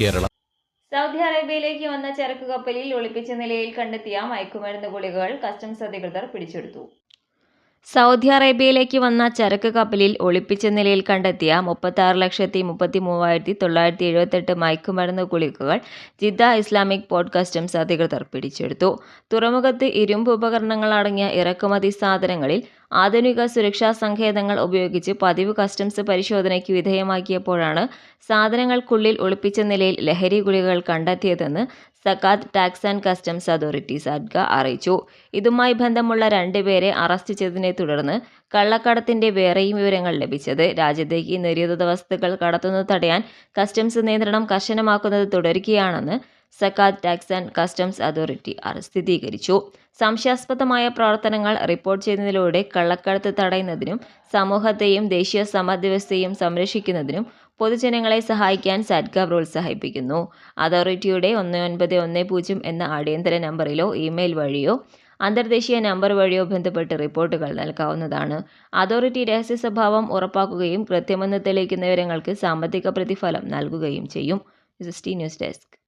Kerala. Saudi അറേബ്യയിലേക്ക് വന്ന ചരക്ക് കപ്പലിൽ ഒളിപ്പിച്ച നിലയിൽ കണ്ടെത്തിയ മയക്കുമരുന്ന് ഗുളികകൾ കസ്റ്റംസ് അധികൃതർ പിടിച്ചെടുത്തു. സൗദി അറേബ്യയിലേക്ക് വന്ന ചരക്ക് കപ്പലിൽ ഒളിപ്പിച്ച നിലയിൽ കണ്ടെത്തിയ മുപ്പത്തി ആറ് ലക്ഷത്തി മുപ്പത്തി മൂവായിരത്തി തൊള്ളായിരത്തി എഴുപത്തെട്ട് മയക്കുമരുന്ന് ഗുളികകൾ ജിദ്ദ ഇസ്ലാമിക് പോർട്ട് കസ്റ്റംസ് അധികൃതർ പിടിച്ചെടുത്തു. തുറമുഖത്ത് ഇരുമ്പ് ഉപകരണങ്ങൾ അടങ്ങിയ ഇറക്കുമതി സാധനങ്ങളിൽ ആധുനിക സുരക്ഷാ സങ്കേതങ്ങൾ ഉപയോഗിച്ച് പതിവ് കസ്റ്റംസ് പരിശോധനയ്ക്ക് വിധേയമാക്കിയപ്പോഴാണ് സാധനങ്ങൾക്കുള്ളിൽ ഒളിപ്പിച്ച നിലയിൽ ലഹരി ഗുളികകൾ കണ്ടെത്തിയതെന്ന് Zakat Tax and Customs Authority സഡ്ഗ അറിയിച്ചു. ഇതുമായി ബന്ധമുള്ള രണ്ടുപേരെ അറസ്റ്റ് ചെയ്തതിനെ തുടർന്ന് കള്ളക്കടത്തിന്റെ വേറെയും വിവരങ്ങൾ ലഭിച്ചത്. രാജ്യത്തേക്ക് നിരോധിത വസ്തുക്കൾ കടത്തുന്നത് തടയാൻ കസ്റ്റംസ് നിയന്ത്രണം കർശനമാക്കുന്നത് തുടരുകയാണെന്ന് Zakat Tax and Customs Authority സ്ഥിരീകരിച്ചു സംശയാസ്പദമായ പ്രവർത്തനങ്ങൾ റിപ്പോർട്ട് ചെയ്യുന്നതിലൂടെ കള്ളക്കടത്ത് തടയുന്നതിനും സമൂഹത്തെയും ദേശീയ സമ്പദ്വ്യവസ്ഥയും സംരക്ഷിക്കുന്നതിനും പൊതുജനങ്ങളെ സഹായിക്കാൻ സാറ്റ്ക പ്രോത്സാഹിപ്പിക്കുന്നു. അതോറിറ്റിയുടെ ഒന്ന് ഒൻപത് ഒന്ന് പൂജ്യം എന്ന അടിയന്തര നമ്പറിലോ ഇമെയിൽ വഴിയോ അന്തർദേശീയ നമ്പർ വഴിയോ ബന്ധപ്പെട്ട് റിപ്പോർട്ടുകൾ നൽകാവുന്നതാണ്. അതോറിറ്റി രഹസ്യ സ്വഭാവം ഉറപ്പാക്കുകയും കൃത്യമെന്ന് തെളിയിക്കുന്ന വിവരങ്ങൾക്ക് സാമ്പത്തിക പ്രതിഫലം നൽകുകയും ചെയ്യും. News desk.